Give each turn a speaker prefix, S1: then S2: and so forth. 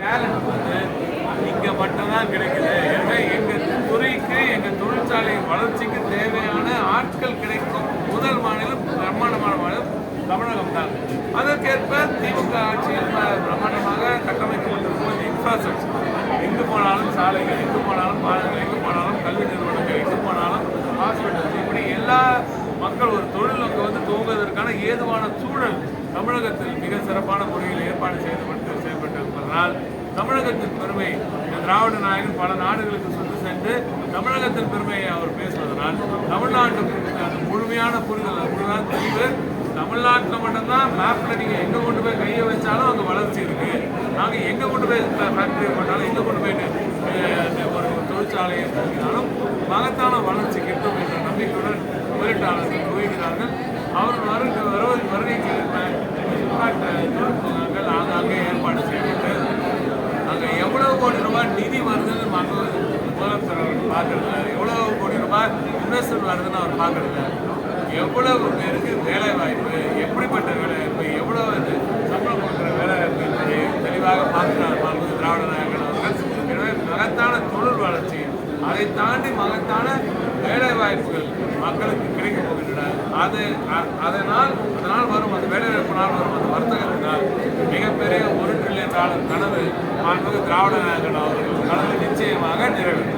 S1: Talent வந்து இங்க மட்டும்தான் கிடைக்குது. ஏன்னா எங்க துறைக்கு எங்க தொழிற்சாலை வளர்ச்சிக்கு தேவையான ஆட்கள் கிடைக்கும். முதல் மாநிலம் பிரம்மாண்டமான மாநிலம் தமிழகம் தான். அதற்கேற்ப திமுக ஆட்சியில் பிரம்மாண்டமாக கட்டமைக்கப்பட்டிருக்கும் இன்ஃப்ராஸ்ட்ரக்சர் எங்கு போனாலும் சாலைகள் எங்கு போனாலும் பாலங்கள் எங்கு போனாலும் கல்வி நிறுவனங்கள் எங்கு போனாலும் ஹாஸ்பிட்டல் இப்படி எல்லா மக்கள் ஒரு தொழில் அங்கே வந்து துவங்குவதற்கான ஏதுவான சூழல் தமிழகத்தில் மிக சிறப்பான முறையில் ஏற்பாடு செய்யப்பட்டு ஆனால் தமிழகத்தின் பெருமை திராவிட நாயகன் பல நாடுகளுக்கு சென்று சென்று தமிழகத்தின் பெருமையை அவர் பேசுவதனால் தமிழ்நாட்டுக்கு அந்த முழுமையான புரிதல் அப்படிதான் தெளிவு தமிழ்நாட்டில் மட்டும்தான் மேப்பில் நீங்கள் எங்கே கொண்டு போய் கையை வச்சாலும் அங்கே வளர்ச்சி இருக்குது நாங்கள் எங்கே கொண்டு போய் ஃபேக்ட்ரி போட்டாலும் எங்கே கொண்டு போயிட்டு ஒரு தொழிற்சாலையை போக்கினாலும் மகத்தான வளர்ச்சி கிட்டும் என்ற நம்பிக்கையுடன் முதலீட்டாளர்கள் குவிகிறார்கள் அவர் வருகை வருவ- வருகைக்கு ஏற்ப சுற்றுலாட்ட தொழில்நுட்பங்கள் ஆங்காங்கே ஏற்பாடு செய்யப்பட்டு அங்கே எவ்வளவு கோடி ரூபாய் நிதி வருதுன்னு மக்கள் முதலமைச்சர் அவர்கள் பார்க்கறதில்ல எவ்வளவு கோடி ரூபாய் இன்வெஸ்ட்மெண்ட் வருதுன்னு அவர் பார்க்கறதில்ல எவ்வளவு பேருக்கு வேலை வாய்ப்பு எப்படிப்பட்ட வேலை வாய்ப்பு எவ்வளவு இது சம்பளம் கொடுக்குற வேலை வாய்ப்பு என்பதை தெளிவாக பார்க்கிறார் மாண்புமிகு திராவிட நாயகன் அவர்கள் எனவே மகத்தான தொழில் வளர்ச்சி அதை தாண்டி மகத்தான வேலை வாய்ப்புகள் மக்களுக்கு கிடைக்க போகின்றன அது அதனால் அதனால் வரும் அந்த வேலை வாய்ப்பினால் வரும் அந்த வர்த்தகத்தினால் மிகப்பெரிய ஒரு ட்ரில்லியன் டாலர் கனவு மாண்புமிகு திராவிட கடந்த நிச்சயமாக நிறைவேறும்